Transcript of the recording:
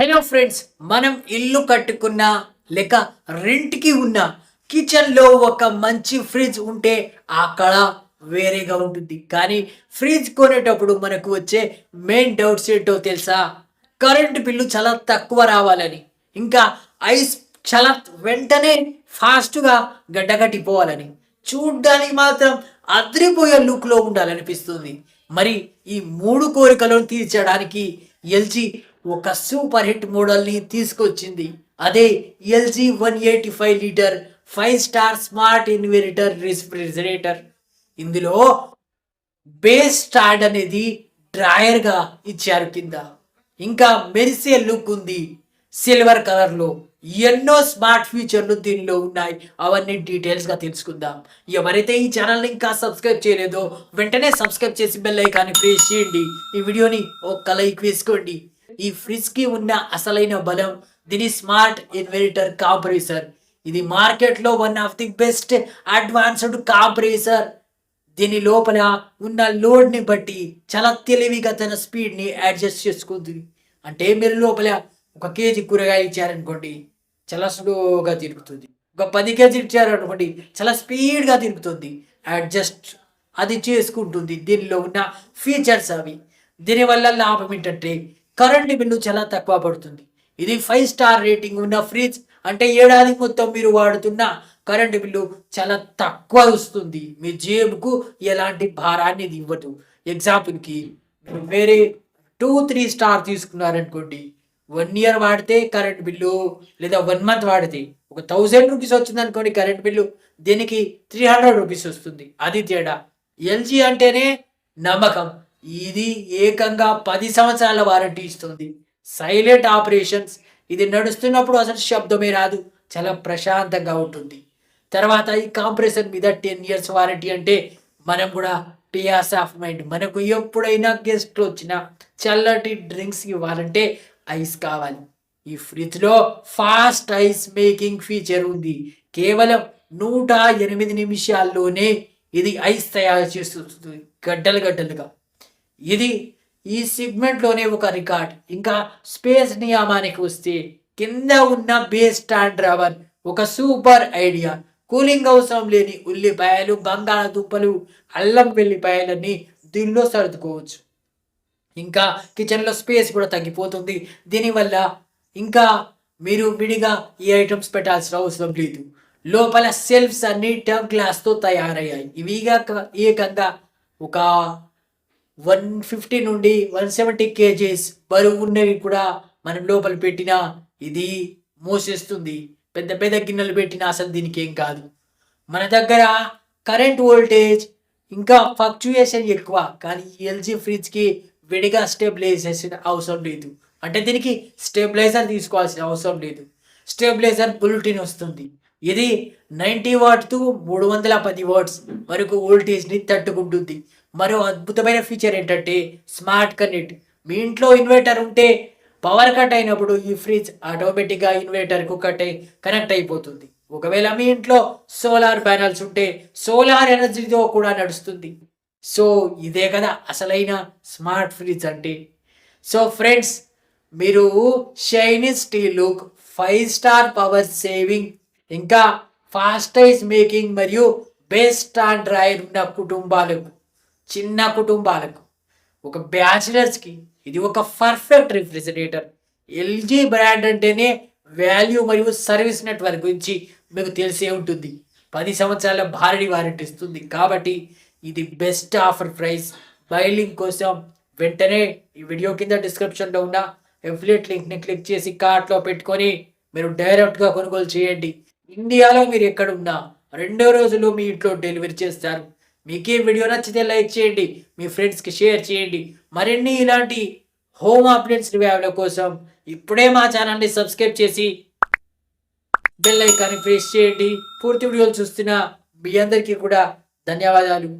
Hello friends మనం ఇల్లు కట్టుకున్న లేక రెంట్కి ఉన్న కిచెన్లో ఒక మంచి ఫ్రిడ్జ్ ఉంటే ఆ కళ వేరేగా ఉంటుంది. కానీ ఫ్రిడ్జ్ కొనేటప్పుడు మనకు వచ్చే మెయిన్ డౌట్స్ ఏంటో తెలుసా? కరెంటు బిల్లు చాలా తక్కువ రావాలని. ఇంకా ఐస్ చాలా వెంటనే ఫాస్ట్గా గడ్డగట్టిపోవాలని. చూడ్డానికి మాత్రం అదిరిపోయే లుక్లో ఉండాలనిపిస్తుంది. మరి ఈ మూడు కోరికలను తీర్చడానికి ఎల్జీ ఒక సూపర్ హిట్ మోడల్ని తీసుకొచ్చింది. అదే LG one eighty five litre five star smart inverter refrigerator. ఇందులో బేస్ స్టార్ట్ అనేది డ్రాయర్గా ఇచ్చారు కింద. ఇంకా మెరిసే లుక్ ఉంది. సిల్వర్ కలర్లో ఎన్నో స్మార్ట్ ఫీచర్లు దీనిలో ఉన్నాయి. అవన్నీ డీటెయిల్స్గా తెలుసుకుందాం. ఎవరైతే ఈ ఛానల్ని ఇంకా సబ్స్క్రైబ్ చేయలేదో వెంటనే సబ్స్క్రైబ్ చేసి బెల్ ఐకాన్ని ప్రెస్ చేయండి. ఈ వీడియోని ఒక్క లైక్ వేసుకోండి. ఈ ఫ్రిడ్జ్కి ఉన్న అసలైన బలం దీని స్మార్ట్ ఇన్వర్టర్ కాంప్రెసర్ ఇది మార్కెట్లో one of the best advanced compressor దీని లోపల ఉన్న లోడ్ని బట్టి చాలా తెలివిగా తన స్పీడ్ని అడ్జస్ట్ చేసుకుంటుంది అంటే మీరు లోపల ఒక కేజీ కూరగాయలు ఇచ్చారనుకోండి చాలా స్లోగా తిరుగుతుంది. ఒక పది కేజీ ఇచ్చారనుకోండి చాలా స్పీడ్గా తిరుగుతుంది. అడ్జస్ట్ అది చేసుకుంటుంది. దీనిలో ఉన్న ఫీచర్స్ అవి. దీనివల్ల లాభం ఏంటంటే కరెంట్ బిల్లు చాలా తక్కువ పడుతుంది. ఇది ఫైవ్ స్టార్ రేటింగ్ ఉన్న ఫ్రిడ్జ్ అంటే ఏడాది మొత్తం మీరు వాడుతున్న కరెంటు బిల్లు చాలా తక్కువ వస్తుంది. మీ జేబుకు ఎలాంటి భారాన్ని ఇది ఇవ్వదు. ఎగ్జాంపుల్కి మీరు వేరే టూ త్రీ స్టార్ తీసుకున్నారనుకోండి వన్ ఇయర్ వాడితే కరెంట్ బిల్లు లేదా వన్ మంత్ వాడితే ఒక థౌజండ్ రూపీస్ వచ్చింది అనుకోండి కరెంట్ బిల్లు దీనికి త్రీ హండ్రెడ్ రూపీస్ వస్తుంది. అది తేడా. ఎల్జీ అంటేనే నమ్మకం. ఇది ఏకంగా పది సంవత్సరాల వారంటీ ఇస్తుంది. సైలెంట్ ఆపరేషన్స్ ఇది నడుస్తున్నప్పుడు అసలు శబ్దమే రాదు చాలా ప్రశాంతంగా ఉంటుంది. తర్వాత ఈ కాంప్రెసర్ మీద టెన్ ఇయర్స్ వారంటీ అంటే మనం కూడా పియాస్ ఆఫ్ మైండ్ మనకు ఎప్పుడైనా గెస్ట్లు వచ్చినా చల్లటి డ్రింక్స్ ఇవ్వాలంటే ఐస్ కావాలి. ఈ ఫ్రిడ్జ్లో ఫాస్ట్ ఐస్ మేకింగ్ ఫీచర్ ఉంది. కేవలం నూట ఎనిమిది నిమిషాల్లోనే ఇది ఐస్ తయారు చేస్తుంది. గడ్డలు గడ్డలుగా. ఇది ఈ సిగ్మెంట్లోనే ఒక రికార్డ్. ఇంకా స్పేస్ నియామానికి వస్తే కింద ఉన్న బేస్ స్టాండ్ రవర్ ఒక సూపర్ ఐడియా. కూలింగ్ అవసరం లేని ఉల్లిపాయలు బంగాళదుంపలు అల్లం వెల్లిపాయలన్నీ దీనిలో సర్దుకోవచ్చు. ఇంకా కిచెన్లో స్పేస్ కూడా తగ్గిపోతుంది. దీనివల్ల ఇంకా మీరు విడిగా ఈ ఐటమ్స్ పెట్టాల్సిన అవసరం లేదు. లోపల సెల్ఫ్స్ అన్ని టర్మ్ గ్లాస్తో తయారయ్యాయి. ఇవిగా ఏకంగా ఒక వన్ ఫిఫ్టీ నుండి వన్ సెవెంటీ కేజీస్ బరువు ఉన్నవి కూడా మనం లోపల పెట్టినా ఇది మోసేస్తుంది. పెద్ద పెద్ద గిన్నెలు పెట్టినా అసలు దీనికి ఏం కాదు. మన దగ్గర కరెంట్ వోల్టేజ్ ఇంకా ఫ్లక్చుయేషన్ ఎక్కువ కానీ ఎల్జీ ఫ్రిడ్జ్కి విడిగా స్టెబిలైజేషన్ అవసరం లేదు. అంటే దీనికి స్టెబిలైజర్ తీసుకోవాల్సిన అవసరం లేదు. స్టెబిలైజర్ బులెటిన్ వస్తుంది. ఇది నైంటీ వాట్ మూడు వందల పది వాట్స్ వరకు వోల్టేజ్ని తట్టుకుంటుంది. మరో అద్భుతమైన ఫీచర్ ఏంటంటే స్మార్ట్ కనెక్ట్ మీ ఇంట్లో ఇన్వర్టర్ ఉంటే పవర్ కట్ అయినప్పుడు ఈ ఫ్రిడ్జ్ ఆటోమేటిక్గా ఇన్వర్టర్కు కట్ అయి కనెక్ట్ అయిపోతుంది. ఒకవేళ మీ ఇంట్లో సోలార్ ప్యానల్స్ ఉంటే సోలార్ ఎనర్జీతో కూడా నడుస్తుంది. సో ఇదే కదా అసలైన స్మార్ట్ ఫ్రిడ్జ్ అంటే. సో ఫ్రెండ్స్ మీరు shiny steel look five star power saving ఇంకా ఫాస్టైజ్ మేకింగ్ మరియు బెస్ట్ స్టాండ్ డ్రైర్ ఉన్న కుటుంబాలకు చిన్న కుటుంబాలకు. ఒక బ్యాచిలర్స్కి ఇది ఒక పర్ఫెక్ట్ రిఫ్రిజిరేటర్. ఎల్జీ బ్రాండ్ అంటేనే వాల్యూ మరియు సర్వీస్ నెట్వర్క్ గురించి మీకు తెలిసే ఉంటుంది. పది సంవత్సరాల భారీ వారంటీ ఇస్తుంది. కాబట్టి ఇది బెస్ట్ ఆఫర్ ప్రైస్. బైలింగ్ కోసం వెంటనే ఈ వీడియో కింద డిస్క్రిప్షన్లో ఉన్న ఎఫిలియట్ లింక్ని క్లిక్ చేసి కార్ట్లో పెట్టుకొని మీరు డైరెక్ట్గా కొనుగోలు చేయండి. ఇండియాలో మీరు ఎక్కడున్నా రెండో రోజులు మీ ఇంట్లో డెలివరీ చేస్తారు. మీకు ఈ వీడియో నచ్చితే లైక్ చేయండి మీ ఫ్రెండ్స్కి షేర్ చేయండి. మరిన్ని ఇలాంటి హోమ్ అప్డేట్స్ రివ్యూల కోసం ఇప్పుడే మా ఛానల్ని సబ్స్క్రైబ్ చేసి బెల్ ఐకాన్ని ప్రెస్ చేయండి. పూర్తి వీడియోలు చూస్తున్న మీ అందరికీ కూడా ధన్యవాదాలు.